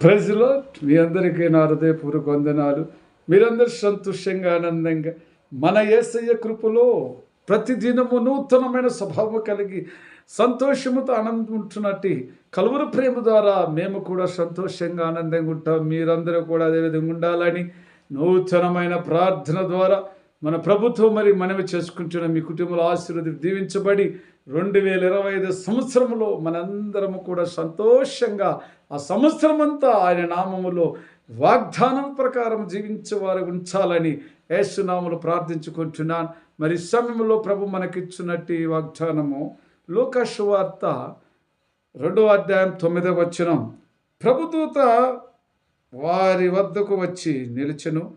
ప్రజలో మీ అందరికీ నా హృదయపూర్వక వందనాలు. మీరందరూ సంతోషంగా ఆనందంగా మన యేసయ్య కృపలో ప్రతిదినము నూతనమైన స్వభావం కలిగి సంతోషముతో ఆనందం ఉంటున్నట్టు కలువరు ప్రేమ ద్వారా మేము కూడా సంతోషంగా ఆనందంగా ఉంటాం. మీరందరూ కూడా అదే విధంగా ఉండాలని నూతనమైన ప్రార్థన ద్వారా మన ప్రభుత్వం మరి మనవి చేసుకుంటున్న మీ కుటుంబంలో ఆశీర్వది దీవించబడి రెండు వేల ఇరవై ఐదు సంవత్సరంలో మనందరము కూడా సంతోషంగా ఆ సంవత్సరం అంతా ఆయన నామములో వాగ్దానం ప్రకారం జీవించే వారు ఉంచాలని యేసునాములు ప్రార్థించుకుంటున్నాను. మరి సమయంలో ప్రభు మనకిచ్చినట్టు ఈ వాగ్దానము లోకాసు రెండో అధ్యాయం తొమ్మిదవ వచనం. ప్రభుదూత వారి వద్దకు వచ్చి నిలిచెను.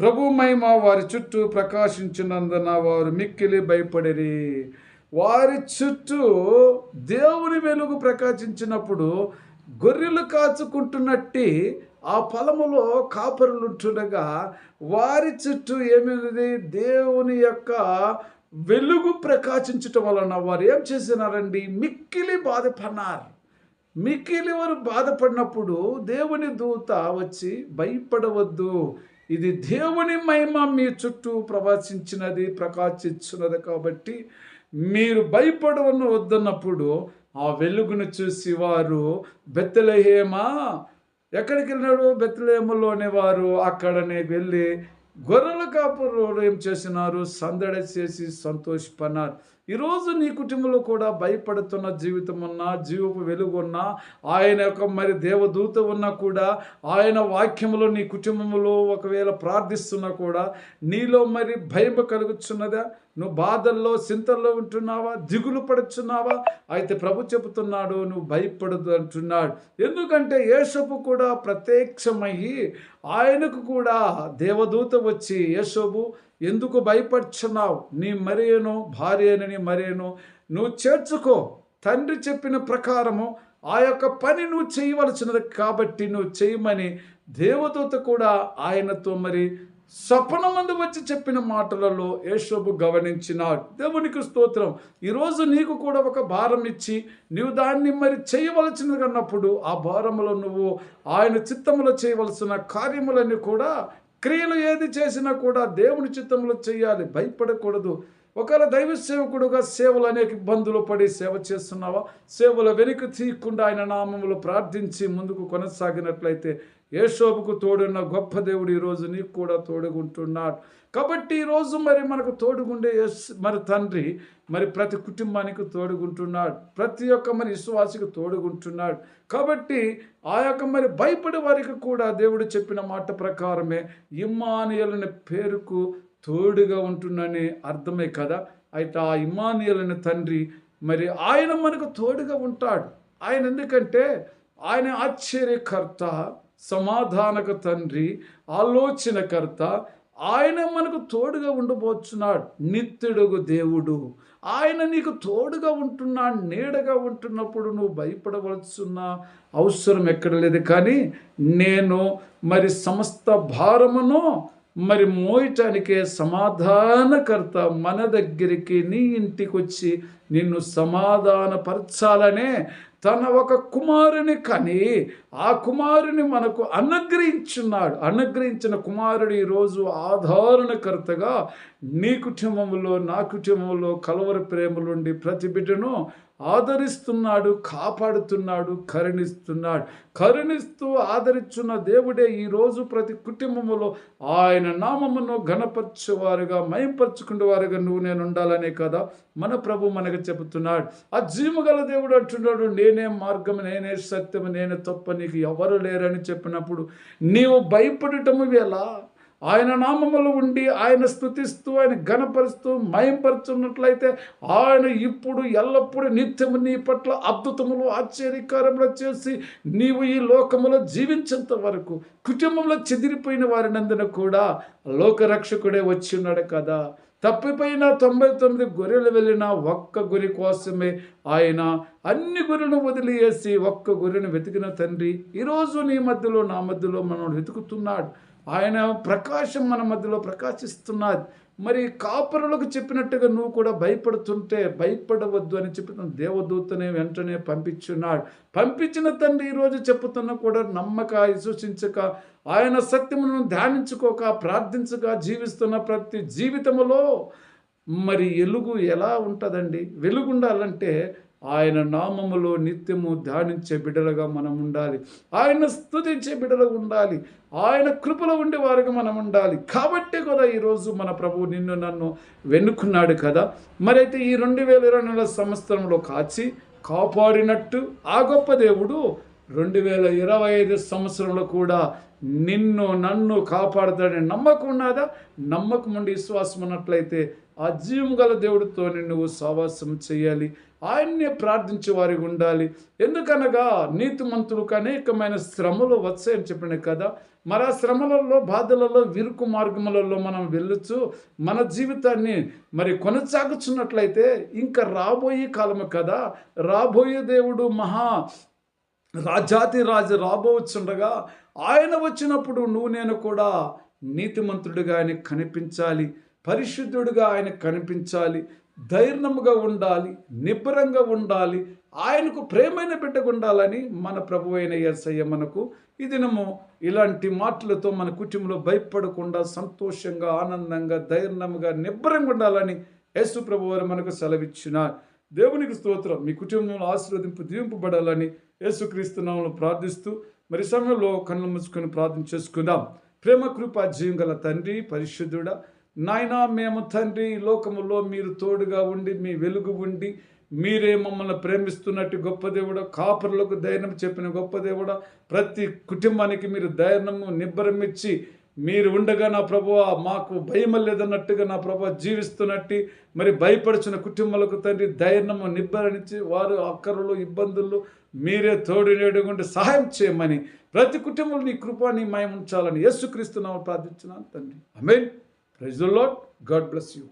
ప్రభు మహిమ వారి చుట్టూ ప్రకాశించినందున వారు మిక్కిలి భయపడిరి. వారి చుట్టూ దేవుని వెలుగు ప్రకాశించినప్పుడు గొర్రెలు కాచుకుంటున్నట్టి ఆ పొలములో కాపరులుంటుండగా వారి చుట్టూ ఏమైనది దేవుని యొక్క వెలుగు ప్రకాశించటం వలన వారు ఏం చేసినారండి? మిక్కిలి బాధపడినారు. మిక్కిలి వారు బాధపడినప్పుడు దేవుని దూత వచ్చి భయపడవద్దు. ఇది దేవుని మహిమ మీ చుట్టూ ప్రవచించినది ప్రకాశించినది కాబట్టి మీరు భయపడవను వద్దన్నప్పుడు ఆ వెలుగును చూసి వారు బెత్తలహేమా ఎక్కడికి వెళ్ళినాడు బెత్తలేములోని వారు అక్కడనే వెళ్ళి గొర్రెల కాపురు ఏం చేసినారు? సందడి చేసి సంతోషపన్నారు ఈరోజు నీ కుటుంబంలో కూడా భయపడుతున్న జీవితం ఉన్నా జీవపు వెలుగు ఉన్నా ఆయన యొక్క మరి దేవదూత ఉన్నా కూడా ఆయన వాక్యములో నీ కుటుంబంలో ఒకవేళ ప్రార్థిస్తున్నా కూడా నీలో మరి భయం కలుగుతున్నదా నువ్వు బాధల్లో చింతల్లో ఉంటున్నావా? దిగులు పడుచున్నావా? అయితే ప్రభు చెబుతున్నాడు నువ్వు భయపడదు అంటున్నాడు. ఎందుకంటే యేసపు కూడా ప్రత్యక్షమయ్యి ఆయనకు కూడా దేవదూత వచ్చి యేసోబు ఎందుకు భయపడుచున్నావు? నీ మరియను భార్యనని మరియను నువ్వు చేర్చుకో. తండ్రి చెప్పిన ప్రకారము ఆ యొక్క పని నువ్వు చేయవలసినది కాబట్టి నువ్వు చేయమని దేవదూత కూడా ఆయనతో మరి స్వప్నమందు వచ్చి చెప్పిన మాటలలో యేషోబు గమనించినాడు దేవునికి స్తోత్రం. ఈరోజు నీకు కూడా ఒక భారం ఇచ్చి నీవు దాన్ని మరి చేయవలసినది అన్నప్పుడు ఆ భారములో నువ్వు ఆయన చిత్తములో చేయవలసిన కార్యములన్నీ కూడా క్రియలు ఏది చేసినా కూడా దేవుని చిత్తంలో చేయాలి. భయపడకూడదు. ఒకవేళ దైవ సేవకుడుగా సేవలు అనేక ఇబ్బందులు పడి సేవ చేస్తున్నావా? సేవల వెనుక తీయకుండా ఆయన నామములు ప్రార్థించి ముందుకు కొనసాగినట్లయితే యేషోబుకు తోడున్న గొప్ప దేవుడు ఈరోజు నీకు కూడా తోడుగుంటున్నాడు. కాబట్టి ఈరోజు మరి మనకు తోడుగుండే యేస్ మరి తండ్రి మరి ప్రతి కుటుంబానికి తోడుగుంటున్నాడు. ప్రతి ఒక్క మరి విశ్వాసికి తోడుగుంటున్నాడు. కాబట్టి ఆ యొక్క మరి భయపడే వారికి కూడా దేవుడు చెప్పిన మాట ప్రకారమే ఇమ్మానియలనే పేరుకు తోడుగా ఉంటుందని అర్థమే కదా? అయితే ఆ ఇమ్మానియలనే తండ్రి మరి ఆయన మనకు తోడుగా ఉంటాడు. ఆయన ఎందుకంటే ఆయన ఆశ్చర్యకర్త. సమాధానక తండ్రి ఆలోచనకర్త ఆయన మనకు తోడుగా ఉండబోచున్నాడు నిత్యుడుగు దేవుడు. ఆయన నీకు తోడుగా ఉంటున్నాడు నీడగా ఉంటున్నప్పుడు నువ్వు భయపడవలసిన అవసరం ఎక్కడ లేదు. కానీ నేను మరి సమస్త భారమును మరి మోయటానికే సమాధానకర్త మన దగ్గరికి నీ ఇంటికి వచ్చి నిన్ను సమాధానపరచాలనే తన ఒక కుమారుని కని ఆ కుమారుని మనకు అనుగ్రహించున్నాడు. అనుగ్రహించిన కుమారుడు ఈరోజు ఆధారణకర్తగా నీ కుటుంబంలో నా కుటుంబంలో కలవర ప్రేమలుండి ప్రతి బిడ్డను ఆదరిస్తున్నాడు కాపాడుతున్నాడు కరుణిస్తున్నాడు. కరుణిస్తూ ఆదరిస్తున్న దేవుడే ఈరోజు ప్రతి కుటుంబములో ఆయన నామమును ఘనపరచువారుగా మయంపరచుకునేవారుగా నువ్వు నేను ఉండాలనే కదా మన ప్రభు మనకు చెబుతున్నాడు. ఆ జీవగల దేవుడు అంటున్నాడు నేనే మార్గం నేనే సత్యము నేనే తప్ప నీకు ఎవరు లేరని చెప్పినప్పుడు నీవు భయపడటము ఎలా ఆయన నామములు ఉండి ఆయన స్థుతిస్తూ ఆయన ఘనపరుస్తూ మయంపరుచున్నట్లయితే ఆయన ఇప్పుడు ఎల్లప్పుడూ నిత్యము నీ పట్ల అద్భుతములు ఆశ్చర్యకారములు చేసి నీవు ఈ లోకములో జీవించేంత వరకు కుటుంబంలో చెదిరిపోయిన వారినందున కూడా లోకరక్షకుడే వచ్చి ఉన్నాడు కదా. తప్పిపోయిన తొంభై తొమ్మిది గొర్రెలు వెళ్ళిన ఒక్క గురి కోసమే ఆయన అన్ని గొర్రెలను వదిలివేసి ఒక్క గొర్రెను వెతికిన తండ్రి. ఈరోజు నీ మధ్యలో నా మధ్యలో మనం వెతుకుతున్నాడు. ఆయన ప్రకాశం మన మధ్యలో ప్రకాశిస్తున్నది మరి కాపరులకు చెప్పినట్టుగా నువ్వు కూడా భయపడుతుంటే భయపడవద్దు అని చెప్పి దేవదూతనే వెంటనే పంపించున్నాడు. పంపించిన తండ్రి ఈరోజు చెప్పుతున్న కూడా నమ్మక విశ్వసించక ఆయన సత్యమును ధ్యానించుకోక ప్రార్థించక జీవిస్తున్న ప్రతి జీవితములో మరి ఎలుగు ఎలా ఉంటుందండి? వెలుగుండాలంటే ఆయన నామములో నిత్యము ధ్యానించే బిడ్డలుగా మనం ఉండాలి. ఆయన స్థుతించే బిడ్డలుగా ఉండాలి. ఆయన కృపలో ఉండే వారికి మనం ఉండాలి. కాబట్టి కదా ఈరోజు మన ప్రభువు నిన్ను నన్ను వెన్నుకున్నాడు కదా. మరైతే ఈ రెండు వేల ఇరవై నెలల సంవత్సరంలో కాచి కాపాడినట్టు ఆ గొప్ప దేవుడు రెండు వేల ఇరవై ఐదు సంవత్సరంలో కూడా నిన్ను నన్ను కాపాడతాడని నమ్మకం ఉన్నదా? నమ్మకం ఉండి విశ్వాసం ఉన్నట్లయితే ఆ జీవం గల దేవుడితో నువ్వు సావాసం చేయాలి. ఆయన్నే ప్రార్థించే వారికి ఉండాలి. ఎందుకనగా నీతిమంతులకు అనేకమైన శ్రమలు వచ్చాయని చెప్పిన కదా. మరి ఆ శ్రమలలో బాధలలో విరుకు మార్గములలో మనం వెళ్ళొచ్చు. మన జీవితాన్ని మరి కొనసాగుచున్నట్లయితే ఇంకా రాబోయే కాలము కదా. రాబోయే దేవుడు మహా రాజాతి రాజు రాబోవచ్చుండగా ఆయన వచ్చినప్పుడు నువ్వు నేను కూడా నీతిమంతుడిగా ఆయన కనిపించాలి పరిశుద్ధుడిగా ఆయన కనిపించాలి ధైర్యముగా ఉండాలి నిబ్బరంగా ఉండాలి ఆయనకు ప్రేమైన బిడ్డగా ఉండాలని మన ప్రభు అయిన ఎస్ఐ మనకు ఈ దినము ఇలాంటి మాటలతో మన కుటుంబంలో భయపడకుండా సంతోషంగా ఆనందంగా ధైర్యంగా నిబ్బరంగా ఉండాలని యేసు ప్రభు వారు మనకు సెలవిచ్చినారు. దేవునికి స్తోత్రం. మీ కుటుంబంలో ఆశీర్వదింపు దీవింపబడాలని యేసుక్రీస్తునామంలో ప్రార్థిస్తూ మరి సమయంలో కళ్ళు ముచ్చుకొని ప్రార్థన చేసుకుందాం. ప్రేమ కృప జీవం గల తండ్రి పరిశుద్ధుడ నాయనా మేము తండ్రి ఈ లోకములో మీరు తోడుగా ఉండి మీ వెలుగు ఉండి మీరే మమ్మల్ని ప్రేమిస్తున్నట్టు గొప్ప దేవుడ కాపరులకు ధైర్యం చెప్పిన గొప్ప దేవుడ ప్రతి కుటుంబానికి మీరు ధైర్యము నిబ్బరం ఇచ్చి మీరు ఉండగా నా ప్రభు మాకు భయం లేదన్నట్టుగా నా ప్రభు జీవిస్తున్నట్టు మరి భయపడుచున్న కుటుంబాలకు తండ్రి ధైర్యము నిబ్బరణించి వారు అక్కరులు ఇబ్బందులు మీరే తోడు సహాయం చేయమని ప్రతి కుటుంబంలో నీ కృపాని మయం ఉంచాలని యేసుక్రీస్తున్నాము ప్రార్థించున్నాను తండ్రి. I mean praise lord God bless you.